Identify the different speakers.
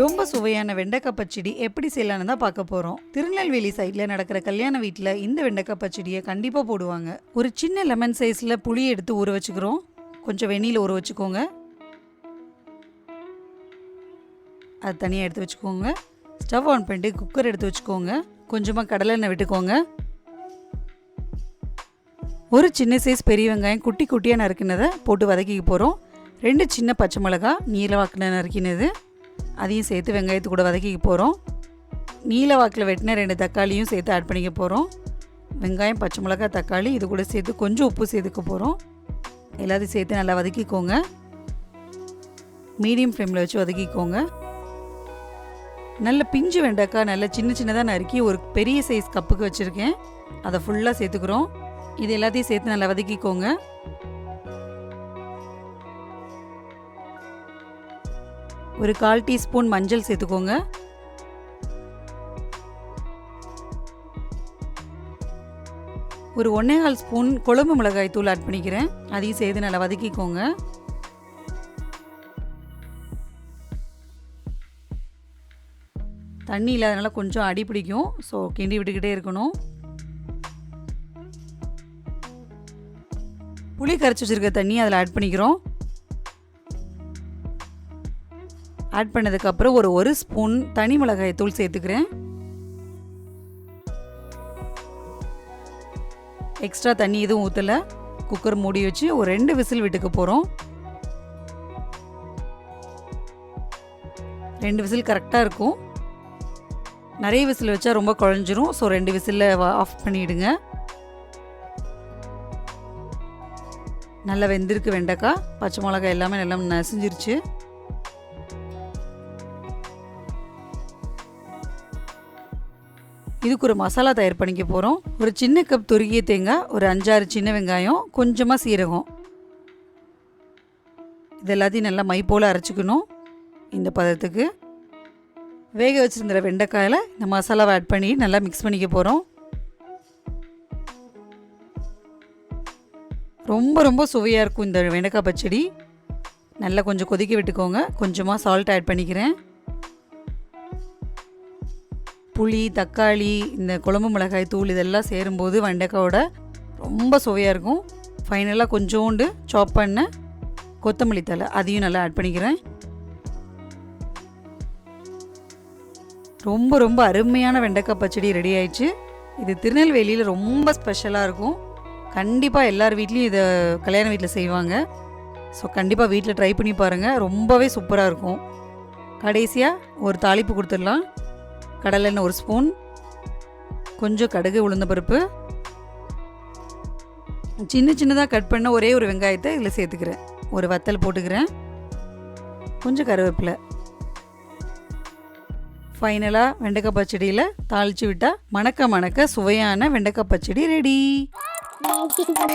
Speaker 1: ரொம்ப சுவையான வெண்டைக்காய் பச்சடி எப்படி செய்யலான்னு தான் பார்க்க போகிறோம் திருநெல்வேலி சைடில் நடக்கிற கல்யாண வீட்டில் இந்த வெண்டைக்காய் பச்சடியை கண்டிப்பாக போடுவாங்க. ஒரு சின்ன லெமன் சைஸில் புளி எடுத்து ஊற வச்சுக்கிறோம். கொஞ்சம் வெந்நீல ஊற வச்சுக்கோங்க. அது தனியாக எடுத்து வச்சுக்கோங்க. ஸ்டவ் ஆன் பண்ணிட்டு குக்கர் எடுத்து வச்சுக்கோங்க. கொஞ்சமாக கடலெண்ணெய் விட்டுக்கோங்க. ஒரு சின்ன சைஸ் பெரிய வெங்காயம் குட்டி குட்டியாக நறுக்கினதை போட்டு வதக்கிக்க போகிறோம் ரெண்டு சின்ன பச்சை மிளகா நீல வாக்கில் நறுக்கினது. அதையும் சேர்த்து வெங்காயத்து கூட வதக்கிக்க போகிறோம் நீல வாக்கில் வெட்டின ரெண்டு தக்காளியும் சேர்த்து ஆட் பண்ணிக்க போகிறோம் வெங்காயம் பச்சை மிளகாய் தக்காளி இது கூட சேர்த்து கொஞ்சம் உப்பு சேர்த்துக்க போகிறோம் எல்லாத்தையும் சேர்த்து நல்லா வதக்கிக்கோங்க. மீடியம் ஃப்ளேமில் வச்சு வதக்கிக்கோங்க. நல்ல பிஞ்சு வெண்டைக்காய் நல்லா சின்ன சின்னதாக நறுக்கி ஒரு பெரிய சைஸ் கப்புக்கு வச்சுருக்கேன். அதை ஃபுல்லாக சேர்த்துக்கிறோம். இது எல்லாத்தையும் சேர்த்து நல்லா வதக்கிக்கோங்க. ஒரு கால் டீஸ்பூன் மஞ்சள் சேர்த்துக்கோங்க. ஒரு ஒன்றே கால் ஸ்பூன் குழம்பு மிளகாய் தூள் ஆட் பண்ணிக்கிறேன். அதையும் சேர்த்து நல்லா வதக்கிக்கோங்க. தண்ணி இல்லாதனால கொஞ்சம் அடி பிடிக்கும். ஸோ கிண்டி விட்டுக்கிட்டே இருக்கணும். புளி கரைச்சி வச்சிருக்க தண்ணி அதில் ஆட் பண்ணிக்கிறோம். ஆட் பண்ணதுக்கப்புறம் ஒரு ஒரு ஸ்பூன் தனி மிளகாய் தூள் சேர்த்துக்கிறேன். எக்ஸ்ட்ரா தண்ணி எதுவும் ஊற்றலை குக்கர் மூடி வச்சு ஒரு ரெண்டு விசில் விட்டுக்க போகிறோம் ரெண்டு விசில் கரெக்டாக இருக்கும். நிறைய விசில் வச்சா ரொம்ப குழஞ்சிரும். ஸோ ரெண்டு விசிலில் ஆஃப் பண்ணிவிடுங்க நல்லா வெந்திருக்கு வெண்டைக்காய் பச்சை மிளகாய் எல்லாமே நல்லா நசிஞ்சிருச்சு. இதுக்கு ஒரு மசாலா தயார் பண்ணிக்க போகிறோம் ஒரு சின்ன கப் துருகிய தேங்காய் ஒரு அஞ்சாறு சின்ன வெங்காயம் கொஞ்சமாக சீரகம். இது எல்லாத்தையும் நல்லா மை போல் அரைச்சிக்கணும் இந்த பதத்துக்கு. வேக வச்சுருந்த வெண்டைக்காயில் இந்த மசாலாவை ஆட் பண்ணி நல்லா மிக்ஸ் பண்ணிக்க போகிறோம் ரொம்ப ரொம்ப சுவையாக இருக்கும் இந்த வெண்டைக்காய் பச்சடி. நல்லா கொஞ்சம் கொதிக்க விட்டுக்கோங்க. கொஞ்சமாக சால்ட் ஆட் பண்ணிக்கிறேன். புளி தக்காளி இந்த குழம்பு மிளகாய் தூள் இதெல்லாம் சேரும்போது வெண்டைக்காயோட ரொம்ப சுவையாக இருக்கும். ஃபைனலாக கொஞ்சோண்டு சாப் பண்ண கொத்தமல்லி தலை அதையும் நல்லா ஆட் பண்ணிக்கிறேன். ரொம்ப ரொம்ப அருமையான வெண்டைக்காய் பச்சடி ரெடி ஆயிடுச்சு. இது திருநெல்வேலியில் ரொம்ப ஸ்பெஷலாக இருக்கும். கண்டிப்பாக எல்லார் வீட்லேயும் இதை கல்யாண வீட்டில் செய்வாங்க. ஸோ கண்டிப்பாக வீட்டில் ட்ரை பண்ணி பாருங்கள் ரொம்பவே சூப்பராக இருக்கும். கடைசியாக ஒரு தாளிப்பு கொடுத்துடலாம். கடலெண்ணெய் ஒரு ஸ்பூன் கொஞ்சம் கடுகு உளுந்த பருப்பு. சின்ன சின்னதாக கட் பண்ண ஒரே ஒரு வெங்காயத்தை இதில் சேர்த்துக்கிறேன். ஒரு வத்தல் போட்டுக்கிறேன். கொஞ்சம் கருவேப்பிலை. ஃபைனலாக வெண்டைக்காய் பச்சடியில் தாளித்து விட்டால் மணக்க மணக்க சுவையான வெண்டைக்காய் பச்சடி ரெடி 开心的。